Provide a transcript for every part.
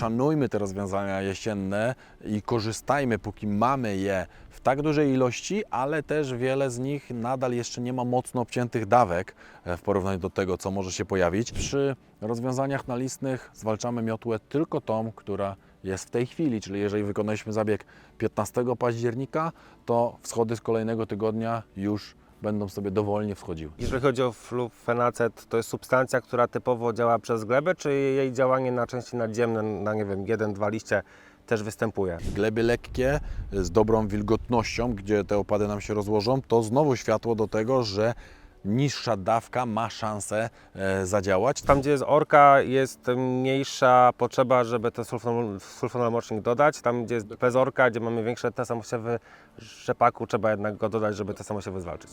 szanujmy te rozwiązania jesienne i korzystajmy, póki mamy je w tak dużej ilości, ale też wiele z nich nadal jeszcze nie ma mocno obciętych dawek e, w porównaniu do tego, co może się pojawić. Przy rozwiązaniach nalistnych zwalczamy miotłę tylko tą, która jest w tej chwili, czyli jeżeli wykonaliśmy zabieg 15 października, to wschody z kolejnego tygodnia już będą sobie dowolnie wschodziły. Jeżeli chodzi o flufenacet, to jest substancja, która typowo działa przez glebę, czy jej działanie na części nadziemne, na nie wiem, jeden, dwa liście też występuje? gleby lekkie z dobrą wilgotnością, gdzie te opady nam się rozłożą, to znowu światło do tego, że niższa dawka ma szansę e, zadziałać. Tam, gdzie jest orka, jest mniejsza potrzeba, żeby ten sulfonolmocznik dodać. Tam, gdzie jest bez orka, gdzie mamy większe te samosiewy rzepaku, trzeba jednak go dodać, żeby te samosiewy zwalczyć.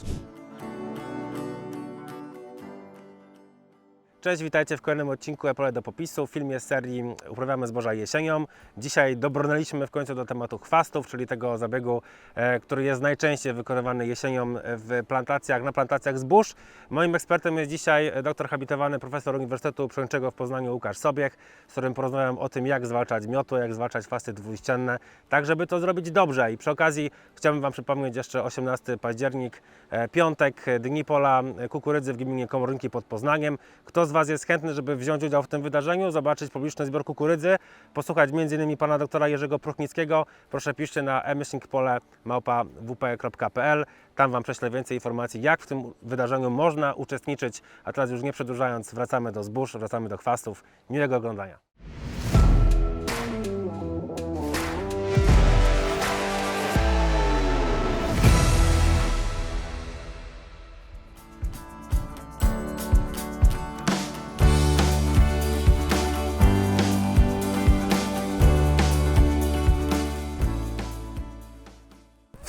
Cześć, witajcie w kolejnym odcinku Epole do popisu, w filmie z serii Uprawiamy zboża jesienią. Dzisiaj dobrnęliśmy w końcu do tematu chwastów, czyli tego zabiegu, e, który jest najczęściej wykonywany jesienią w plantacjach, na plantacjach zbóż. Moim ekspertem jest dzisiaj doktor habilitowany profesor Uniwersytetu Przyrodniczego w Poznaniu Łukasz Sobiech, z którym porozmawiam o tym, jak zwalczać miotłę, jak zwalczać chwasty dwuścienne, tak żeby to zrobić dobrze. I przy okazji chciałbym Wam przypomnieć jeszcze 18 październik, e, piątek, dni pola kukurydzy w gminie Komorynki pod Poznaniem. Kto z Was jest chętny, żeby wziąć udział w tym wydarzeniu, zobaczyć publiczny zbiór kukurydzy, posłuchać m.in. pana doktora Jerzego Pruchnickiego, proszę piszcie na emyślnikpole.wp.pl. Tam Wam prześlę więcej informacji, jak w tym wydarzeniu można uczestniczyć. A teraz już nie przedłużając, wracamy do zbóż, wracamy do chwastów. Miłego oglądania.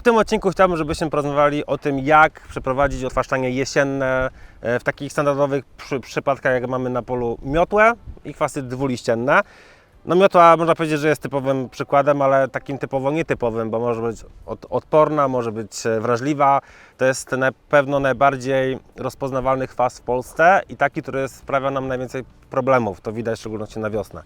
Tym odcinku chciałbym, żebyśmy porozmawiali o tym, jak przeprowadzić odchwaszczanie jesienne e, w takich standardowych przy, przypadkach, jak mamy na polu miotłę i kwasy dwuliścienne. No miotła można powiedzieć, że jest typowym przykładem, ale takim typowo nietypowym, bo może być od, odporna, może być e, wrażliwa. To jest na pewno najbardziej rozpoznawalny chwast w Polsce i taki, który sprawia nam najwięcej problemów. To widać w szczególności na wiosnę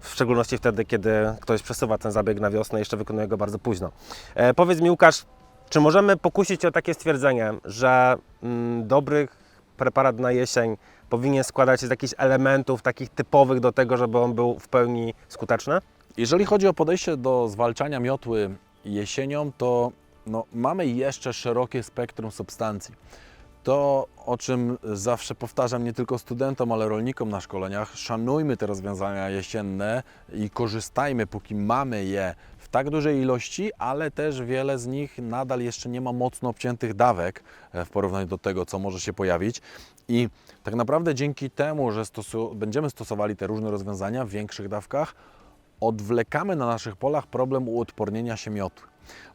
w szczególności wtedy, kiedy ktoś przesuwa ten zabieg na wiosnę i jeszcze wykonuje go bardzo późno. E, powiedz mi, Łukasz, czy możemy pokusić o takie stwierdzenie, że mm, dobry preparat na jesień powinien składać się z jakichś elementów takich typowych do tego, żeby on był w pełni skuteczny? Jeżeli chodzi o podejście do zwalczania miotły jesienią, to no, mamy jeszcze szerokie spektrum substancji. To, o czym zawsze powtarzam nie tylko studentom, ale rolnikom na szkoleniach, szanujmy te rozwiązania jesienne i korzystajmy, póki mamy je w tak dużej ilości, ale też wiele z nich nadal jeszcze nie ma mocno obciętych dawek e, w porównaniu do tego, co może się pojawić. I tak naprawdę dzięki temu, że stosu- będziemy stosowali te różne rozwiązania w większych dawkach, odwlekamy na naszych polach problem uodpornienia się miotły.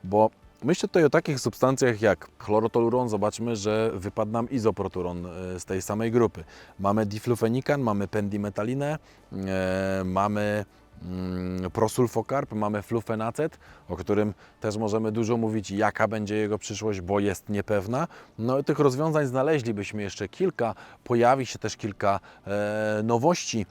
Bo myślę tutaj o takich substancjach jak chlorotoluron, zobaczmy, że wypadł nam izoproturon e, z tej samej grupy. Mamy diflufenikan, mamy pendimetalinę, e, mamy mm, prosulfokarp, mamy flufenacet, o którym też możemy dużo mówić, jaka będzie jego przyszłość, bo jest niepewna. No tych rozwiązań znaleźlibyśmy jeszcze kilka, pojawi się też kilka e, nowości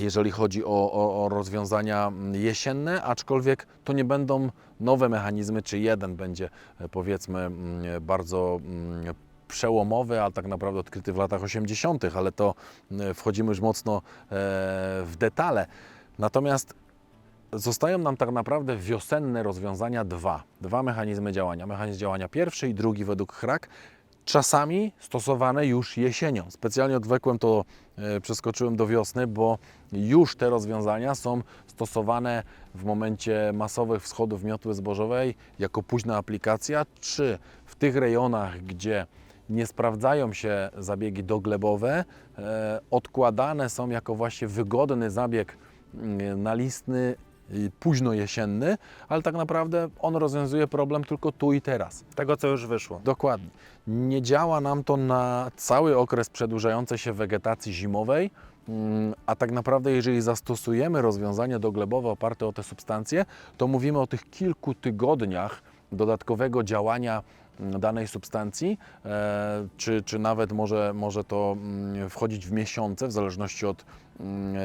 jeżeli chodzi o, o, o rozwiązania mm, jesienne, aczkolwiek to nie będą nowe mechanizmy, czy jeden będzie e, powiedzmy mm, bardzo mm, przełomowy, a tak naprawdę odkryty w latach 80., ale to wchodzimy już mocno e, w detale. Natomiast zostają nam tak naprawdę wiosenne rozwiązania dwa. Dwa mechanizmy działania. Mechanizm działania pierwszy i drugi według HRAK czasami stosowane już jesienią. Specjalnie odwlekłem to, e, przeskoczyłem do wiosny, bo już te rozwiązania są stosowane w momencie masowych wschodów miotły zbożowej jako późna aplikacja, czy w tych rejonach, gdzie nie sprawdzają się zabiegi doglebowe, e, odkładane są jako właśnie wygodny zabieg mm, nalistny późno jesienny, ale tak naprawdę on rozwiązuje problem tylko tu i teraz. Tego, co już wyszło. Dokładnie. Nie działa nam to na cały okres przedłużającej się wegetacji zimowej, mm, a tak naprawdę jeżeli zastosujemy rozwiązania doglebowe oparte o te substancje, to mówimy o tych kilku tygodniach dodatkowego działania danej substancji, e, czy, czy nawet może, może to mm, wchodzić w miesiące, w zależności od mm, e,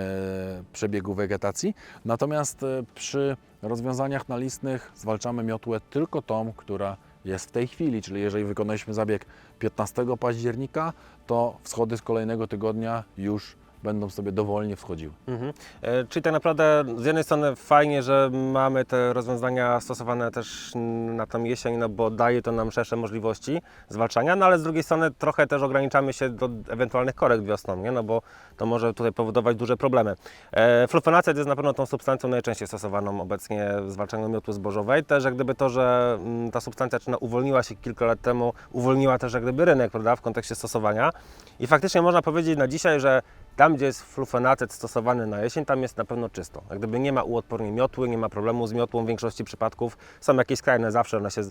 przebiegu wegetacji. Natomiast e, przy rozwiązaniach nalistnych zwalczamy miotłę tylko tą, która jest w tej chwili, czyli jeżeli wykonaliśmy zabieg 15 października, to wschody z kolejnego tygodnia już będą sobie dowolnie wschodziły. Mhm. E, Czyli tak naprawdę z jednej strony fajnie, że mamy te rozwiązania stosowane też na tą jesień, no bo daje to nam szersze możliwości zwalczania, no ale z drugiej strony trochę też ograniczamy się do ewentualnych korekt wiosną, nie? no bo to może tutaj powodować duże problemy. E, Flufenacet jest na pewno tą substancją najczęściej stosowaną obecnie w zwalczaniu miotły zbożowej. Też jak gdyby to, że mm, ta substancja czy no, uwolniła się kilka lat temu, uwolniła też jak gdyby rynek, prawda, w kontekście stosowania. I faktycznie można powiedzieć na dzisiaj, że tam, gdzie jest flufenacet stosowany na jesień, tam jest na pewno czysto. Jak gdyby nie ma uodpornej miotły, nie ma problemu z miotłą w większości przypadków. Są jakieś skrajne, zawsze one się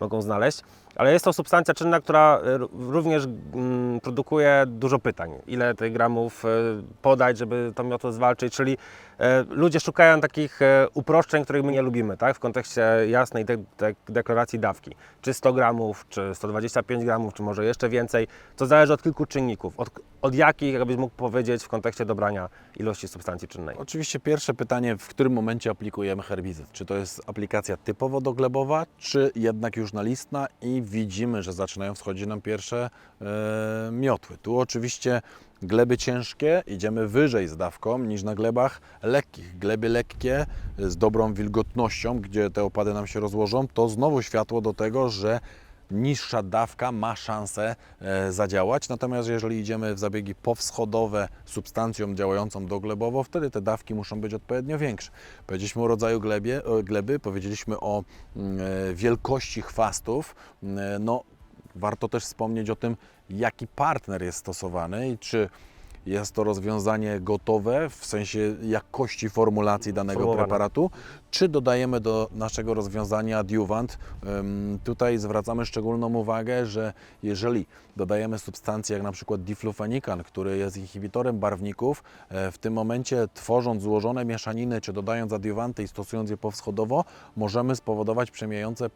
mogą znaleźć, ale jest to substancja czynna, która r- również mm, produkuje dużo pytań. Ile tych gramów y, podać, żeby tą miotłę zwalczyć, czyli e, ludzie szukają takich e, uproszczeń, których my nie lubimy, tak? w kontekście jasnej de- de- deklaracji dawki. Czy 100 gramów, czy 125 gramów, czy może jeszcze więcej. To zależy od kilku czynników. Od, od jakich, jakbyś mógł powiedzieć, w kontekście dobrania ilości substancji czynnej. Oczywiście pierwsze pytanie, w którym momencie aplikujemy herbicyd? Czy to jest aplikacja typowo doglebowa, czy jednak już nalistna i widzimy, że zaczynają wschodzić nam pierwsze e, miotły. Tu oczywiście gleby ciężkie, idziemy wyżej z dawką niż na glebach lekkich. Gleby lekkie z dobrą wilgotnością, gdzie te opady nam się rozłożą, to znowu światło do tego, że niższa dawka ma szansę e, zadziałać. Natomiast jeżeli idziemy w zabiegi powschodowe substancją działającą doglebowo, wtedy te dawki muszą być odpowiednio większe. Powiedzieliśmy o rodzaju glebie, o gleby, powiedzieliśmy o mm, e, wielkości chwastów. Mm, No, warto też wspomnieć o tym, jaki partner jest stosowany i czy jest to rozwiązanie gotowe w sensie jakości formulacji danego Formułowane. preparatu, czy dodajemy do naszego rozwiązania adiuwant. Tutaj zwracamy szczególną uwagę, że jeżeli dodajemy substancję jak na przykład diflufenikan, który jest inhibitorem barwników, e, w tym momencie tworząc złożone mieszaniny, czy dodając adiuwanty i stosując je powschodowo, możemy spowodować przemijające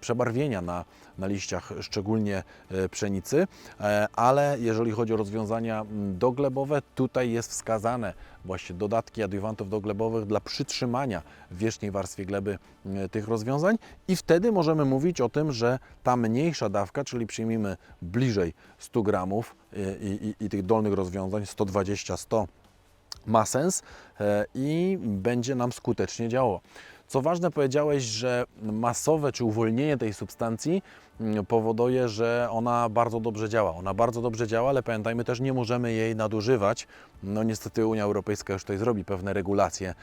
przebarwienia na, na liściach, szczególnie e, pszenicy, E, ale jeżeli chodzi o rozwiązania doglebowe, tutaj jest wskazane właśnie dodatki adiuwantów doglebowych dla przytrzymania w wierzchniej warstwie gleby e, tych rozwiązań i wtedy możemy mówić o tym, że ta mniejsza dawka, czyli przyjmijmy bliżej 100 gramów e, i, i, i tych dolnych rozwiązań 120-100 ma sens e, i będzie nam skutecznie działało. Co ważne, powiedziałeś, że masowe czy uwolnienie tej substancji powoduje, że ona bardzo dobrze działa. Ona bardzo dobrze działa, ale pamiętajmy też, nie możemy jej nadużywać. No niestety Unia Europejska już tutaj zrobi pewne regulacje e,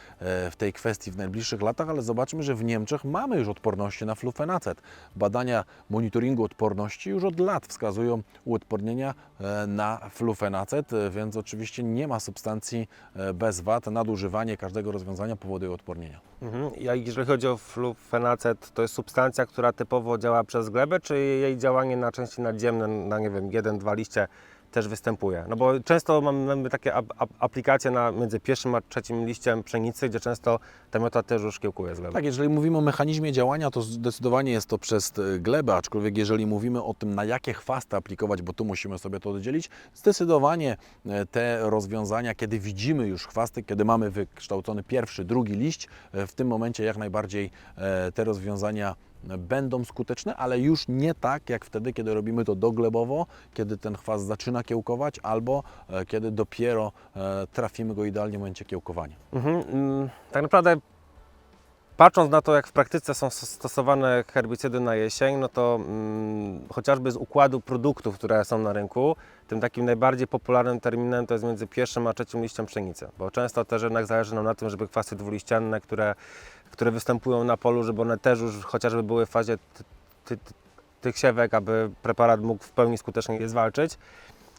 w tej kwestii w najbliższych latach, ale zobaczmy, że w Niemczech mamy już odporności na flufenacet. Badania monitoringu odporności już od lat wskazują uodpornienia e, na flufenacet, e, więc oczywiście nie ma substancji bez wad. Nadużywanie każdego rozwiązania powoduje odpornienia. Mhm. Jeżeli chodzi o flufenacet, to jest substancja, która typowo działa przez glebę, czy jej działanie na części nadziemne, na nie wiem, jeden, dwa liście też występuje? No bo często mamy takie ap- ap- aplikacje na, między pierwszym a trzecim liściem pszenicy, gdzie często ta miota też już kiełkuje z gleby. Tak, jeżeli mówimy o mechanizmie działania, to zdecydowanie jest to przez e, glebę, aczkolwiek jeżeli mówimy o tym, na jakie chwasty aplikować, bo tu musimy sobie to oddzielić, zdecydowanie e, te rozwiązania, kiedy widzimy już chwasty, kiedy mamy wykształcony pierwszy, drugi liść, e, w tym momencie jak najbardziej te rozwiązania będą skuteczne, ale już nie tak jak wtedy, kiedy robimy to doglebowo, kiedy ten chwast zaczyna kiełkować albo e, kiedy dopiero e, trafimy go idealnie w momencie kiełkowania. Mhm. mm, Tak naprawdę patrząc na to, jak w praktyce są sto- stosowane herbicydy na jesień, no to mm, chociażby z układu produktów, które są na rynku, tym takim najbardziej popularnym terminem to jest między pierwszym a trzecim liściem pszenicy, bo często też jednak zależy nam na tym, żeby kwasy dwuliścianne, które, które występują na polu, żeby one też już chociażby były w fazie ty, ty, ty, tych siewek, aby preparat mógł w pełni skutecznie je zwalczyć.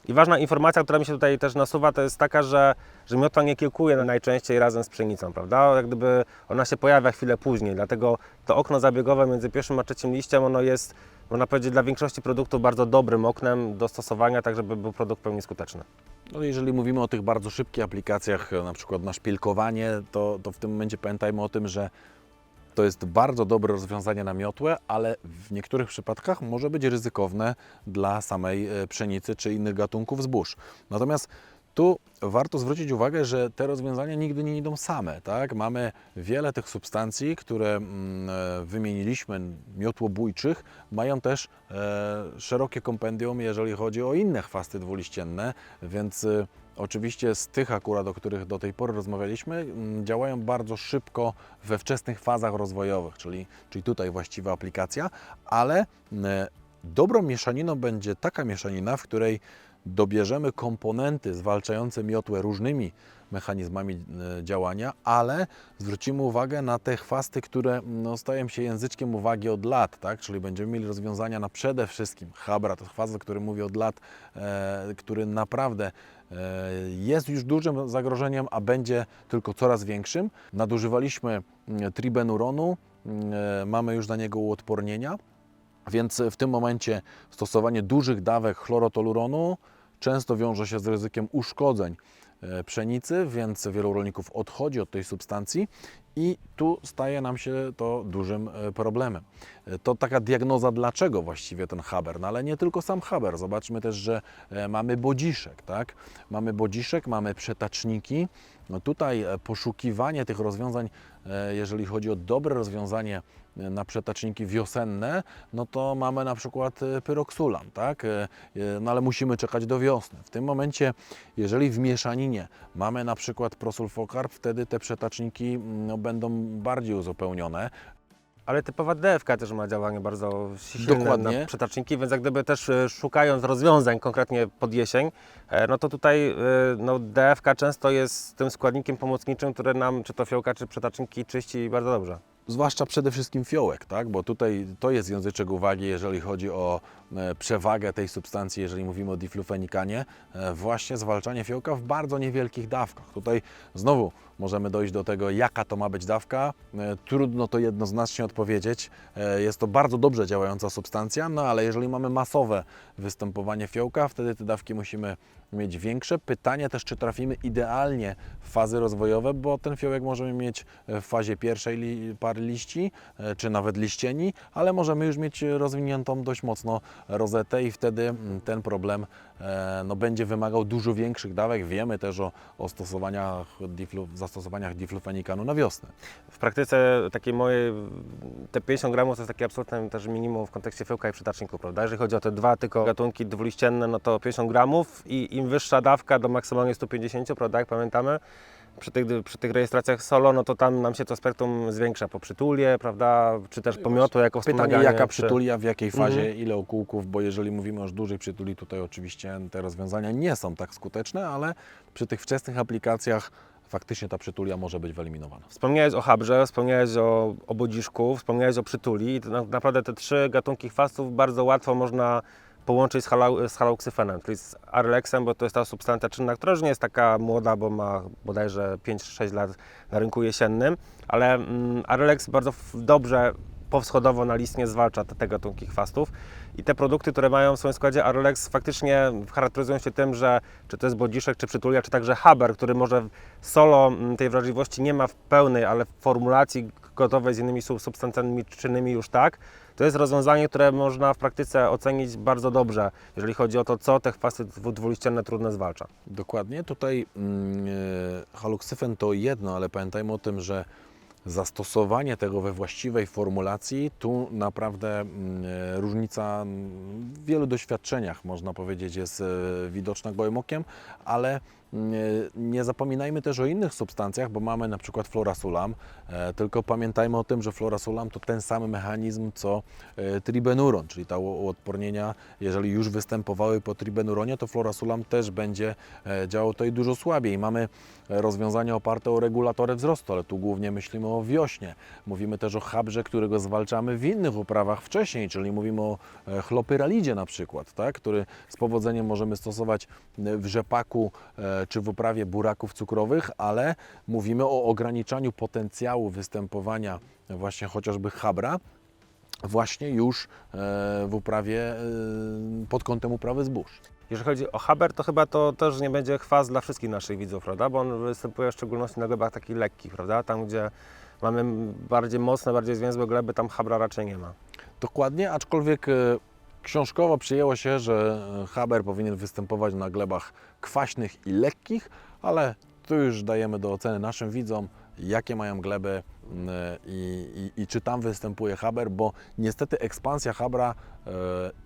I ważna informacja, która mi się tutaj też nasuwa, to jest taka, że, że miotła nie kiełkuje najczęściej razem z pszenicą, prawda? Jak gdyby ona się pojawia chwilę później, dlatego to okno zabiegowe między pierwszym a trzecim liściem, ono jest, można powiedzieć, dla większości produktów bardzo dobrym oknem do stosowania, tak żeby był produkt w pełni skuteczny. No jeżeli mówimy o tych bardzo szybkich aplikacjach, e, na przykład na szpilkowanie, to, to w tym momencie pamiętajmy o tym, że to jest bardzo dobre rozwiązanie na miotłę, ale w niektórych przypadkach może być ryzykowne dla samej e, pszenicy czy innych gatunków zbóż. Natomiast tu warto zwrócić uwagę, że te rozwiązania nigdy nie idą same. Tak? Mamy wiele tych substancji, które mm, e, wymieniliśmy, miotłobójczych, mają też e, szerokie kompendium, jeżeli chodzi o inne chwasty dwuliścienne, więc e, oczywiście z tych akurat, o których do tej pory rozmawialiśmy, mm, działają bardzo szybko we wczesnych fazach rozwojowych, czyli, czyli tutaj właściwa aplikacja, ale e, dobrą mieszaniną będzie taka mieszanina, w której dobierzemy komponenty zwalczające miotłę różnymi mechanizmami e, działania, ale zwrócimy uwagę na te chwasty, które no, stają się języczkiem uwagi od lat, tak? czyli będziemy mieli rozwiązania na przede wszystkim Habra, to chwast, o którym mówię od lat, e, który naprawdę e, jest już dużym zagrożeniem, a będzie tylko coraz większym. Nadużywaliśmy mm, tribenuronu, mm, e, mamy już na niego uodpornienia, więc w tym momencie stosowanie dużych dawek chlorotoluronu często wiąże się z ryzykiem uszkodzeń e, pszenicy, więc wielu rolników odchodzi od tej substancji i tu staje nam się to dużym e, problemem. E, To taka diagnoza, dlaczego właściwie ten haber, no ale nie tylko sam haber. Zobaczmy też, że mamy bodziszek, tak? Mamy bodziszek, mamy przetaczniki. No tutaj poszukiwanie tych rozwiązań, jeżeli chodzi o dobre rozwiązanie e, na przetaczniki wiosenne, no to mamy na przykład e, pyroksulam, tak? E, e, No ale musimy czekać do wiosny. W tym momencie, jeżeli w mieszaninie mamy na przykład prosulfokarb, wtedy te przetaczniki mm, no, będą bardziej uzupełnione. Ale typowa DFK też ma działanie bardzo silne Dokładnie. na przetaczniki, więc jak gdyby też e, szukając rozwiązań konkretnie pod jesień, e, no to tutaj e, no DFK często jest tym składnikiem pomocniczym, który nam czy to fiołka, czy przetaczniki czyści bardzo dobrze. Zwłaszcza przede wszystkim fiołek, tak? bo tutaj to jest języczek uwagi, jeżeli chodzi o e, przewagę tej substancji, jeżeli mówimy o diflufenikanie, e, właśnie zwalczanie fiołka w bardzo niewielkich dawkach. Tutaj znowu możemy dojść do tego, jaka to ma być dawka. E, Trudno to jednoznacznie odpowiedzieć. Jest to bardzo dobrze działająca substancja, no ale jeżeli mamy masowe występowanie fiołka, wtedy te dawki musimy mieć większe. Pytanie też, czy trafimy idealnie w fazy rozwojowe, bo ten fiołek możemy mieć w fazie pierwszej li, pary liści, e, czy nawet liścieni, ale możemy już mieć rozwiniętą dość mocno rozetę i wtedy mm, ten problem e, no, będzie wymagał dużo większych dawek. Wiemy też o, o stosowaniach diflu, zastosowaniach diflufenikanu na wiosnę. W praktyce takiej mojej, te 50 gramów to jest takie absolutne też minimum w kontekście fiołka i przetaczniku, prawda? Jeżeli chodzi o te dwa tylko gatunki dwuliścienne, no to 50 gramów i im wyższa dawka do maksymalnie 150, prawda, jak pamiętamy, przy tych, przy tych rejestracjach solo, no to tam nam się to spektrum zwiększa po przytulie, prawda, czy też pomiotu jako Pytanie, wspomaganie. jaka przy- przytulia, w jakiej fazie, Mhm. ile okółków, bo jeżeli mówimy o już dużej przytuli, tutaj oczywiście te rozwiązania nie są tak skuteczne, ale przy tych wczesnych aplikacjach faktycznie ta przytulia może być wyeliminowana. Wspomniałeś o habrze, wspomniałeś o, o bodziszku, wspomniałeś o przytuli i to na, naprawdę te trzy gatunki chwastów bardzo łatwo można połączyć z, halau, z haloksyfenem, czyli z arylexem, bo to jest ta substancja czynna, która już nie jest taka młoda, bo ma bodajże 5-6 lat na rynku jesiennym, ale mm, arylex bardzo dobrze powschodowo na listnie zwalcza te, te gatunki chwastów i te produkty, które mają w swoim składzie Arylex faktycznie charakteryzują się tym, że czy to jest bodziszek, czy przytulia, czy także haber, który może solo mm, tej wrażliwości nie ma w pełnej, ale w formulacji gotowej z innymi sub- substancjami czynnymi już tak, to jest rozwiązanie, które można w praktyce ocenić bardzo dobrze, jeżeli chodzi o to, co te chwasty dwu- dwuliścienne trudne zwalcza. Dokładnie. Tutaj mm, e, haloksyfen to jedno, ale pamiętajmy o tym, że zastosowanie tego we właściwej formulacji, tu naprawdę mm, e, różnica w wielu doświadczeniach, można powiedzieć, jest e, widoczna gołym okiem, ale nie zapominajmy też o innych substancjach, bo mamy na przykład florasulam, e, tylko pamiętajmy o tym, że florasulam to ten sam mechanizm co e, tribenuron, czyli ta uodpornienia, jeżeli już występowały po tribenuronie, to florasulam też będzie e, działał tutaj dużo słabiej. Mamy rozwiązania oparte o regulatory wzrostu, ale tu głównie myślimy o wiośnie. Mówimy też o habrze, którego zwalczamy w innych uprawach wcześniej, czyli mówimy o chlopyralidzie na przykład, tak, który z powodzeniem możemy stosować w rzepaku czy w uprawie buraków cukrowych, ale mówimy o ograniczaniu potencjału występowania właśnie chociażby habra, właśnie już e, w uprawie e, pod kątem uprawy zbóż. Jeżeli chodzi o haber, to chyba to też nie będzie chwast dla wszystkich naszych widzów, prawda? Bo on występuje w szczególności na glebach takich lekkich, prawda? Tam, gdzie mamy bardziej mocne, bardziej zwięzłe gleby, tam habra raczej nie ma. Dokładnie, aczkolwiek e, książkowo przyjęło się, że e, haber powinien występować na glebach kwaśnych i lekkich, ale tu już dajemy do oceny naszym widzom, jakie mają gleby i, i, i czy tam występuje haber, bo niestety ekspansja habra e,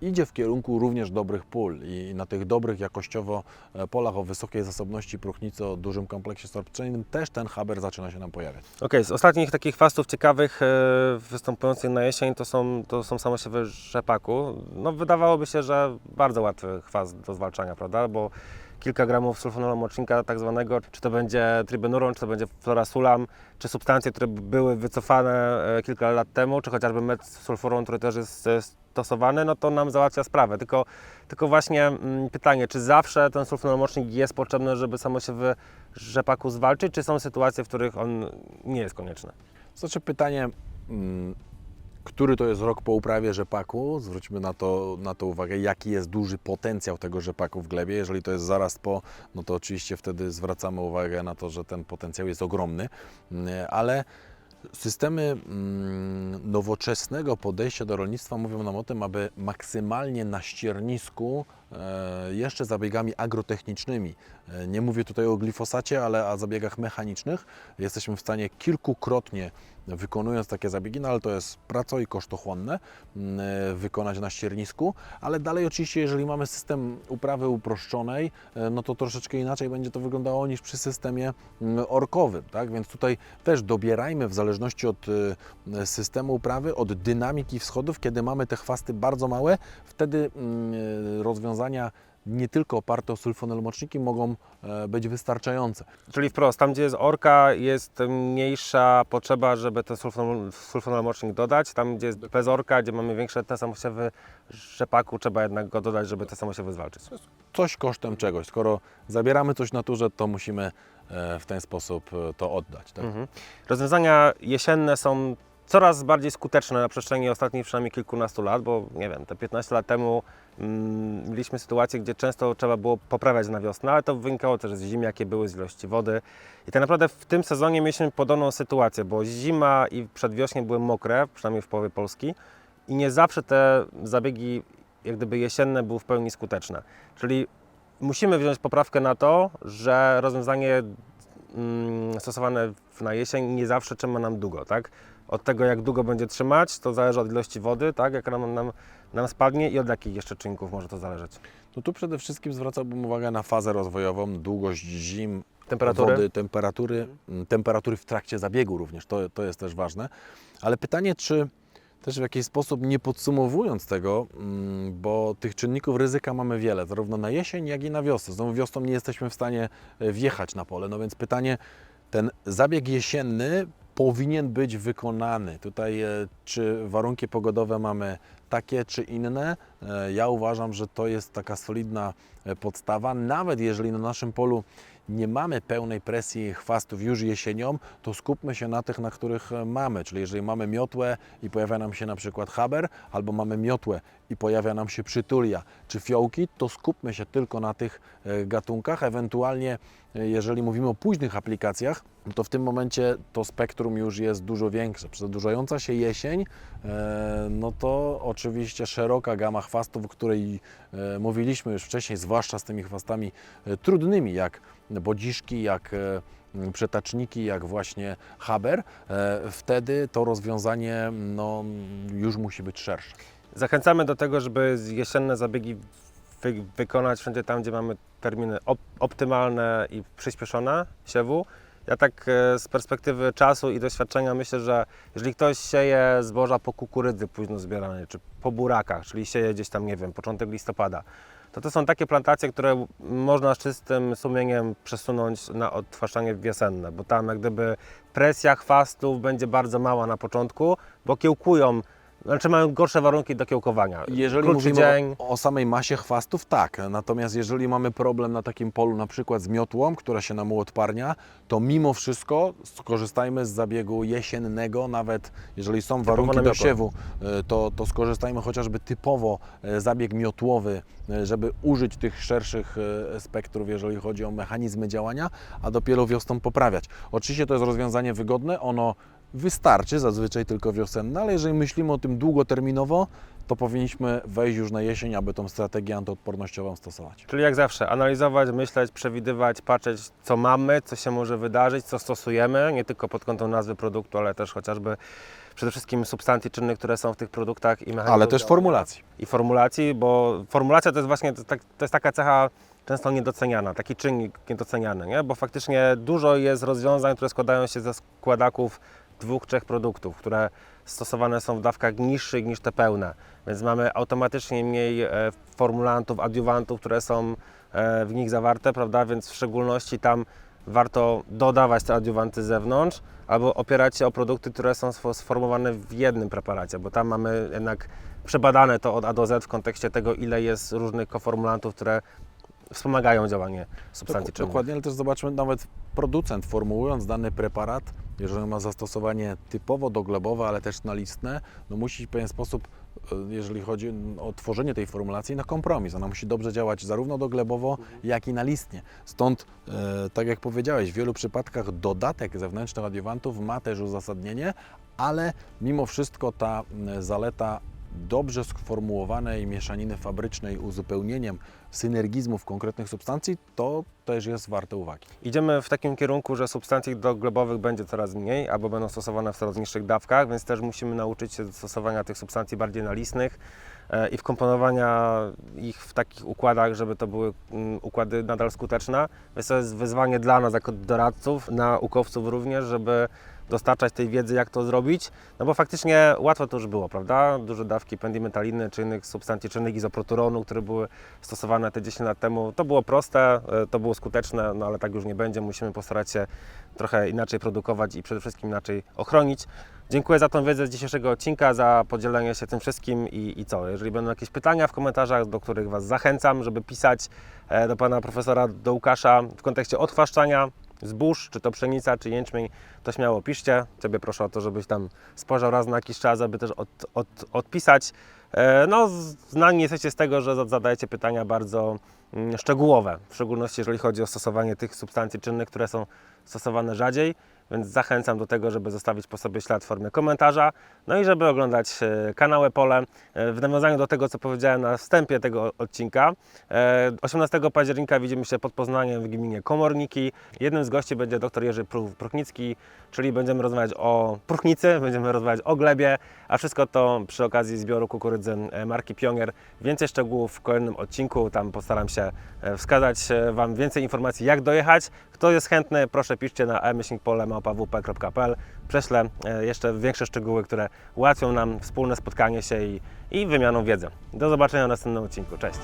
idzie w kierunku również dobrych pól i na tych dobrych jakościowo e, polach o wysokiej zasobności próchnicy, o dużym kompleksie sorpcyjnym też ten haber zaczyna się nam pojawiać. Okej, z ostatnich takich chwastów ciekawych e, występujących na jesień to są, to są samosiewy rzepaku. No wydawałoby się, że bardzo łatwy chwast do zwalczania, prawda? Bo kilka gramów sulfonolu mocznika tak zwanego, czy to będzie tribenuron, czy to będzie florasulam, czy substancje, które były wycofane e, kilka lat temu, czy chociażby metsulfuron, który też jest stosowany, no to nam załatwia sprawę. Tylko, tylko właśnie mm, pytanie, czy zawsze ten sulfonolomocznik jest potrzebny, żeby samosiewy rzepaku zwalczyć, czy są sytuacje, w których on nie jest konieczny? Znaczy pytanie, mm, który to jest rok po uprawie rzepaku? Zwróćmy na to, na to uwagę, jaki jest duży potencjał tego rzepaku w glebie. Jeżeli to jest zaraz po, no to oczywiście wtedy zwracamy uwagę na to, że ten potencjał jest ogromny, Mm, ale systemy mm, nowoczesnego podejścia do rolnictwa mówią nam o tym, aby maksymalnie na ściernisku e, jeszcze zabiegami agrotechnicznymi, e, nie mówię tutaj o glifosacie, ale o zabiegach mechanicznych, jesteśmy w stanie kilkukrotnie wykonując takie zabiegi, no ale to jest praco i kosztochłonne, mm, e, wykonać na ściernisku, ale dalej oczywiście, jeżeli mamy system uprawy uproszczonej, e, no to troszeczkę inaczej będzie to wyglądało niż przy systemie mm, orkowym, tak? Więc tutaj też dobierajmy w zależności od e, systemu uprawy, od dynamiki wschodów, kiedy mamy te chwasty bardzo małe, wtedy mm, rozwiązania nie tylko oparte o sulfonelmoczniki mogą e, być wystarczające. Czyli wprost, tam gdzie jest orka, jest mniejsza potrzeba, żeby ten sulfon- sulfonolomocznik dodać. Tam gdzie jest bez orka, gdzie mamy większe te samosiewy rzepaku, trzeba jednak go dodać, żeby te samosiewy zwalczyć. coś kosztem czegoś. Skoro zabieramy coś naturze, to musimy e, w ten sposób e, to oddać. Tak? Mhm. Rozwiązania jesienne są coraz bardziej skuteczne na przestrzeni ostatnich przynajmniej kilkunastu lat, bo nie wiem, te 15 lat temu mm, mieliśmy sytuację, gdzie często trzeba było poprawiać na wiosnę, ale to wynikało też z zimy, jakie były, z ilości wody. I tak naprawdę w tym sezonie mieliśmy podobną sytuację, bo zima i przedwiośnie były mokre, przynajmniej w połowie Polski i nie zawsze te zabiegi jak gdyby jesienne były w pełni skuteczne. Czyli musimy wziąć poprawkę na to, że rozwiązanie mm, stosowane na jesień nie zawsze trzyma nam długo, tak? Od tego, jak długo będzie trzymać, to zależy od ilości wody, tak? Jak nam, nam, nam spadnie i od jakich jeszcze czynników może to zależeć. No tu przede wszystkim zwracałbym uwagę na fazę rozwojową, długość zim, Temperatury? wody, temperatury, m, temperatury w trakcie zabiegu również, to, to jest też ważne. Ale pytanie, czy też w jakiś sposób nie podsumowując tego, mm, bo tych czynników ryzyka mamy wiele, zarówno na jesień, jak i na wiosnę. Znowu wiosną nie jesteśmy w stanie e, wjechać na pole, no więc pytanie, ten zabieg jesienny powinien być wykonany. Tutaj e, czy warunki pogodowe mamy takie czy inne, e, ja uważam, że to jest taka solidna e, podstawa. Nawet jeżeli na naszym polu nie mamy pełnej presji chwastów już jesienią, to skupmy się na tych, na których e, mamy. Czyli jeżeli mamy miotłę i pojawia nam się na przykład haber, albo mamy miotłę i pojawia nam się przytulia czy fiołki, to skupmy się tylko na tych gatunkach. Ewentualnie, jeżeli mówimy o późnych aplikacjach, to w tym momencie to spektrum już jest dużo większe. Przedłużająca się jesień, no to oczywiście szeroka gama chwastów, o której e, mówiliśmy już wcześniej, zwłaszcza z tymi chwastami e, trudnymi, jak bodziszki, jak e, przetaczniki, jak właśnie haber, wtedy to rozwiązanie no, już musi być szersze. Zachęcamy do tego, żeby jesienne zabiegi wy, wykonać wszędzie tam, gdzie mamy terminy op, optymalne i przyspieszone siewu. Ja tak z perspektywy czasu i doświadczenia myślę, że jeżeli ktoś sieje zboża po kukurydzy późno zbieranej, czy po burakach, czyli sieje gdzieś tam, nie wiem, początek listopada, to to są takie plantacje, które można z czystym sumieniem przesunąć na odtwarzanie wiosenne, bo tam jak gdyby presja chwastów będzie bardzo mała na początku, bo kiełkują znaczy mają gorsze warunki do kiełkowania. Jeżeli Krótszy mówimy dzień, o, o samej masie chwastów, tak. Natomiast jeżeli mamy problem na takim polu, na przykład z miotłą, która się nam uodparnia, to mimo wszystko skorzystajmy z zabiegu jesiennego, nawet jeżeli są warunki do siewu, e, to, to skorzystajmy chociażby typowo e, zabieg miotłowy, e, żeby użyć tych szerszych spektrów, jeżeli chodzi o mechanizmy działania, a dopiero wiosną poprawiać. Oczywiście to jest rozwiązanie wygodne, ono wystarczy zazwyczaj tylko wiosenne, ale jeżeli myślimy o tym długoterminowo, to powinniśmy wejść już na jesień, aby tą strategię antyodpornościową stosować. Czyli jak zawsze, analizować, myśleć, przewidywać, patrzeć, co mamy, co się może wydarzyć, co stosujemy, nie tylko pod kątem nazwy produktu, ale też chociażby przede wszystkim substancji czynnych, które są w tych produktach i mechanizmów Ale też formulacji. i formulacji, bo formulacja to jest właśnie to, tak, to jest taka cecha często niedoceniana, taki czynnik niedoceniany, nie? bo faktycznie dużo jest rozwiązań, które składają się ze składaków dwóch, trzech produktów, które stosowane są w dawkach niższych niż te pełne, więc mamy automatycznie mniej e, formulantów, adiuwantów, które są e, w nich zawarte, prawda, więc w szczególności tam warto dodawać te adiuwanty z zewnątrz albo opierać się o produkty, które są sfo- sformułowane w jednym preparacie, bo tam mamy jednak przebadane to od A do Z w kontekście tego, ile jest różnych koformulantów, które wspomagają działanie substancji Dok- czynnych. Dokładnie, ale też zobaczmy, nawet producent formułując dany preparat, jeżeli ma zastosowanie typowo doglebowe, ale też nalistne, no musi w pewien sposób, e, jeżeli chodzi o tworzenie tej formulacji, na kompromis. Ona musi dobrze działać zarówno doglebowo, jak i nalistnie. Stąd, e, tak jak powiedziałeś, w wielu przypadkach dodatek zewnętrznych adiowantów ma też uzasadnienie, ale mimo wszystko ta zaleta dobrze sformułowanej mieszaniny fabrycznej uzupełnieniem synergizmów konkretnych substancji, to też jest warte uwagi. Idziemy w takim kierunku, że substancji doglebowych będzie coraz mniej, albo będą stosowane w coraz niższych dawkach, więc też musimy nauczyć się stosowania tych substancji bardziej nalistnych e, i wkomponowania ich w takich układach, żeby to były mm, układy nadal skuteczne. Więc to jest wyzwanie dla nas jako doradców, naukowców również, żeby dostarczać tej wiedzy, jak to zrobić, no bo faktycznie łatwo to już było, prawda? Duże dawki pendimetaliny czy innych substancji czynnych izoproturonu, które były stosowane te 10 lat temu, to było proste, e, to było skuteczne, no ale tak już nie będzie. Musimy postarać się trochę inaczej produkować i przede wszystkim inaczej ochronić. Dziękuję za tą wiedzę z dzisiejszego odcinka, za podzielenie się tym wszystkim i, i co? Jeżeli będą jakieś pytania w komentarzach, do których Was zachęcam, żeby pisać e, do Pana Profesora, do Łukasza w kontekście odchwaszczania zbóż, czy to pszenica, czy jęczmień, to śmiało piszcie. Ciebie proszę o to, żebyś tam spojrzał raz na jakiś czas, aby też od, od, odpisać. E, No, znani jesteście z tego, że zadajecie pytania bardzo mm, szczegółowe, w szczególności jeżeli chodzi o stosowanie tych substancji czynnych, które są stosowane rzadziej, więc zachęcam do tego, żeby zostawić po sobie ślad w formie komentarza, no i żeby oglądać e, kanał Pole. E, W nawiązaniu do tego, co powiedziałem na wstępie tego odcinka, e, 18 października widzimy się pod Poznaniem w gminie Komorniki. Jednym z gości będzie dr Jerzy Pru- Pruchnicki, czyli będziemy rozmawiać o próchnicy, będziemy rozmawiać o glebie, a wszystko to przy okazji zbioru kukurydzy e, marki Pionier. Więcej szczegółów w kolejnym odcinku, tam postaram się e, wskazać e, Wam więcej informacji, jak dojechać. Kto jest chętny, proszę piszcie na emyślnikpole.wp.pl. Prześlę e, jeszcze większe szczegóły, które ułatwią nam wspólne spotkanie się i, i wymianą wiedzy. Do zobaczenia w następnym odcinku. Cześć!